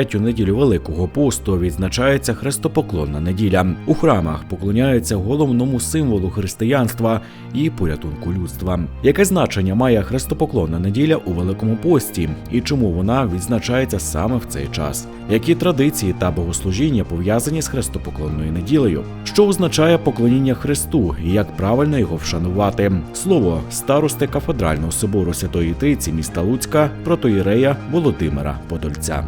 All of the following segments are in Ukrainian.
Третю неділю Великого посту відзначається хрестопоклонна неділя. У храмах поклоняються головному символу християнства і порятунку людства. Яке значення має хрестопоклонна неділя у Великому пості і чому вона відзначається саме в цей час? Які традиції та богослужіння пов'язані з хрестопоклонною неділею? Що означає поклоніння Христу і як правильно його вшанувати? Слово старости кафедрального собору Святої Трійці міста Луцька протоїрея Володимира Подольця.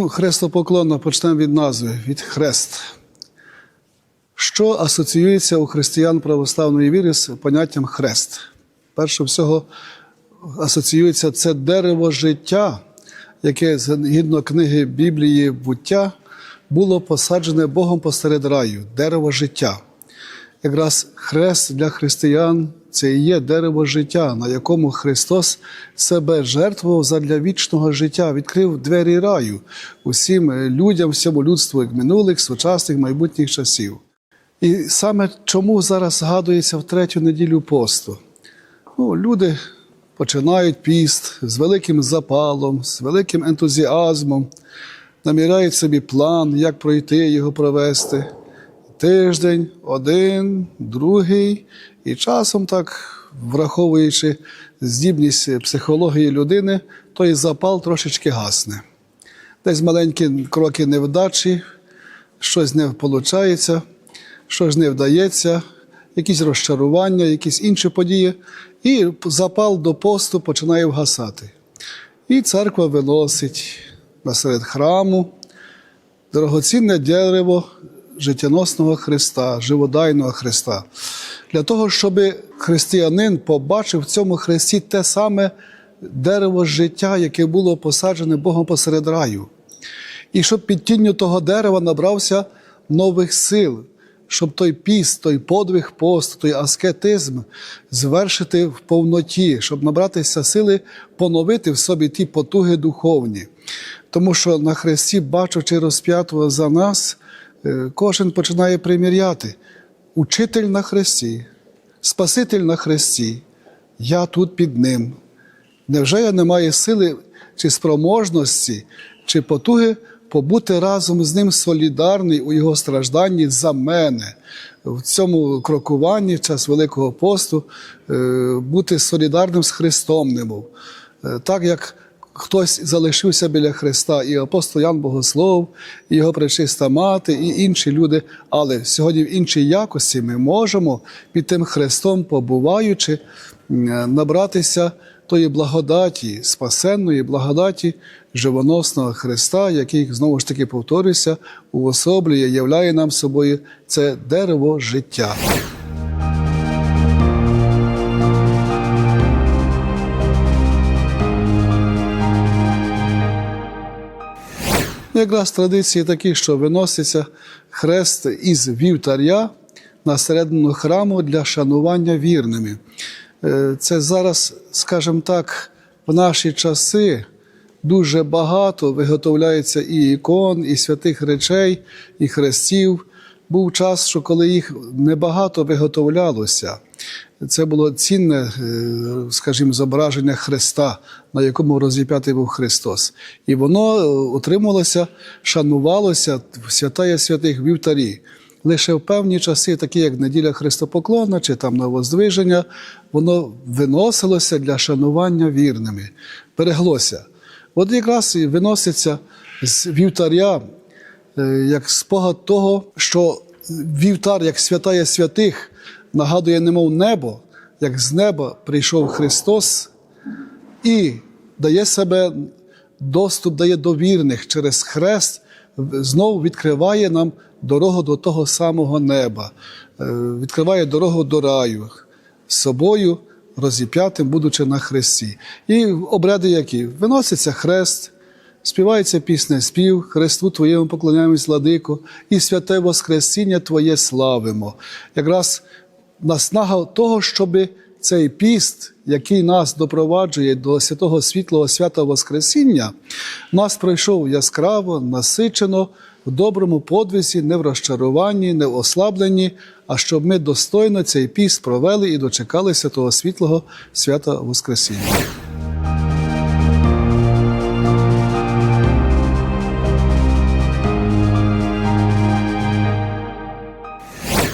Ну, хрестопоклонно почнемо від назви, від хрест. Що асоціюється у християн православної віри з поняттям хрест? Перше всього асоціюється це дерево життя, яке згідно книги Біблії буття було посаджене Богом посеред раю, дерево життя. Якраз хрест для християн це і є дерево життя, на якому Христос себе жертвував задля вічного життя, відкрив двері раю усім людям, всьому людству, як минулих, сучасних, майбутніх часів. І саме чому зараз згадується в третю неділю посту? Ну, люди починають піст з великим запалом, з великим ентузіазмом, наміряють собі план, як пройти його провести. Тиждень, один, другий, і часом так, враховуючи здібність психології людини, той запал трошечки гасне. Десь маленькі кроки невдачі, щось не виходить, щось не вдається, якісь розчарування, якісь інші події, і запал до посту починає вгасати. І церква виносить насеред храму дорогоцінне дерево життєносного Христа, живодайного Христа, для того, щоб християнин побачив в цьому Христі те саме дерево життя, яке було посаджене Богом посеред раю. І щоб під тінню того дерева набрався нових сил, щоб той піст, той подвиг посту, той аскетизм звершити в повноті, щоб набратися сили поновити в собі ті потуги духовні. Тому що на Христі, бачучи розп'ятого за нас, е, кожен починає приміряти. Учитель на Христі, Спаситель на Христі, я тут під Ним. Невже я не маю сили чи спроможності, чи потуги побути разом з ним солідарний у його стражданні за мене, в цьому крокуванні в час Великого посту, е, бути солідарним з Христом, немов. Е, Так як хтось залишився біля Христа, і апостол Ян Богослов, і його пречиста мати, і інші люди, але сьогодні в іншій якості ми можемо під тим Христом, побуваючи, набратися тої благодаті, спасенної благодаті живоносного Христа, який, знову ж таки повторюся, уособлює, являє нам собою це дерево життя. Якраз традиції такі, що виноситься хрест із вівтаря на середину храму для шанування вірними. Е, Це зараз, скажімо так, в наші часи дуже багато виготовляється і ікон, і святих речей, і хрестів. Був час, що коли їх небагато виготовлялося. Це було цінне, е, скажімо, зображення Христа, на якому розіп'ятий був Христос. І воно е, утримувалося, шанувалося в святая святих вівтарі. Лише в певні часи, такі як неділя Христопоклонна чи там Новоздвиження, воно виносилося для шанування вірними, береглося. От якраз і виноситься з вівтаря е, як спогад того, що вівтар, як святая святих, нагадує, немов небо, як з неба прийшов Христос і дає себе доступ, дає до вірних через хрест, знову відкриває нам дорогу до того самого неба, е, відкриває дорогу до раю з собою розіп'ятим, будучи на хресті. І обряди які? Виноситься хрест, співається пісня спів, Христу Твоєму поклоняємось, владико, і святе Воскресіння Твоє славимо. Якраз наснага того, щоб цей піст, який нас допроваджує до святого світлого свята Воскресіння, нас пройшов яскраво, насичено, в доброму подвизі, не в розчаруванні, не в ослабленні, а щоб ми достойно цей піст провели і дочекалися того світлого свята Воскресіння.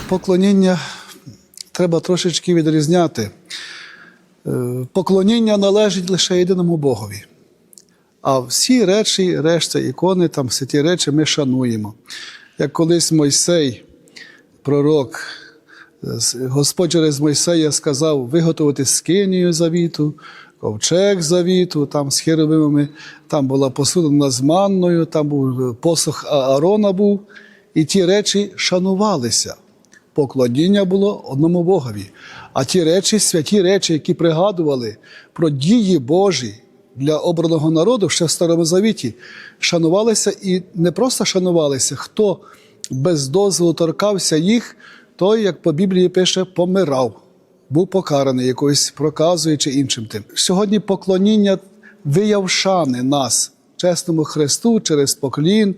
Поклоніння треба трошечки відрізняти. Е, Поклоніння належить лише єдиному Богові. А всі речі, решта ікони, там всі ті речі ми шануємо. Як колись Мойсей, пророк, Господь через Мойсея сказав виготовити скинію завіту, ковчег завіту, там з херовимами, там була посудина з манною, там був е, посох Аарона був, і ті речі шанувалися. Поклоніння було одному Богові. А ті речі, святі речі, які пригадували про дії Божі для обраного народу ще в Старому Завіті, шанувалися і не просто шанувалися, хто без дозволу торкався їх, той, як по Біблії пише, помирав, був покараний якоюсь проказою чи іншим тим. Сьогодні поклоніння вияв шани нас, чесному Христу, через поклін,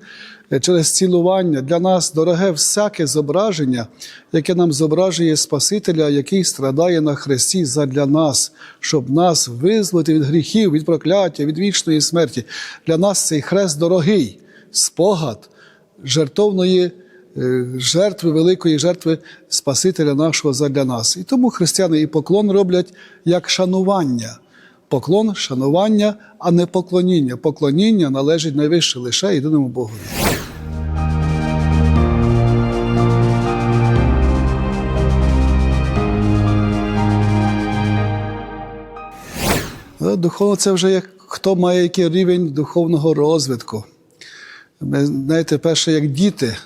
е, через цілування. Для нас дороге всяке зображення, яке нам зображує Спасителя, який страдає на хресті задля нас, щоб нас визволити від гріхів, від прокляття, від вічної смерті. Для нас цей хрест дорогий, спогад жертовної. е, Жертви, великої жертви Спасителя нашого задля нас. І тому християни і поклон роблять як шанування. Поклон, шанування, а не поклоніння. Поклоніння належить найвище лише єдиному Богові. Е, Духовно це вже як хто має який рівень духовного розвитку. Ми, знаєте, перше, як діти,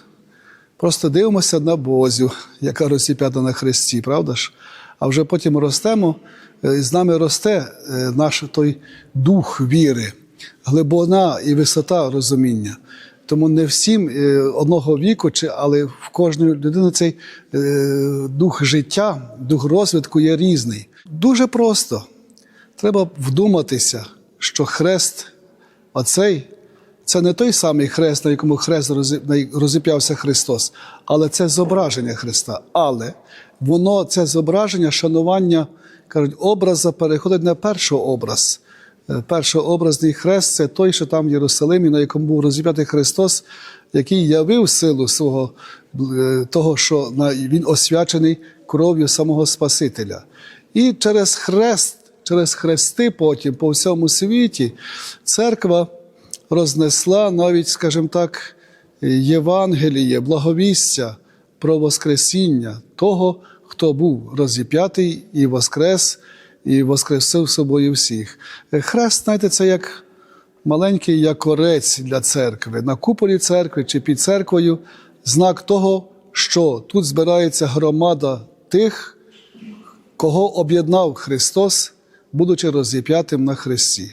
просто дивимося на Бозю, яка розіп'ята на хресті, правда ж? А вже потім ростемо, з нами росте е, наш той дух віри, глибина і висота розуміння. Тому не всім е, одного віку, але в кожної людини цей е, дух життя, дух розвитку є різний. Дуже просто. Треба вдуматися, що хрест оцей це не той самий хрест, на якому хрест розіп'явся Христос, але це зображення Христа. Але воно, це зображення, шанування, кажуть, образа переходить на перший образ. Е, Першообразний хрест це той, що там в Єрусалимі, на якому був розіп'ятий Христос, який явив силу свого е, того, що він освячений кров'ю самого Спасителя. І через хрест, через хрести потім по всьому світі церква рознесла навіть, скажімо так, Євангеліє, благовістя про Воскресіння того, хто був розіп'ятий і воскрес, і воскресив собою всіх. Е, Хрест, знаєте, це як маленький якорець для церкви. На куполі церкви чи під церквою знак того, що тут збирається громада тих, кого об'єднав Христос, будучи розіп'ятим на хресті.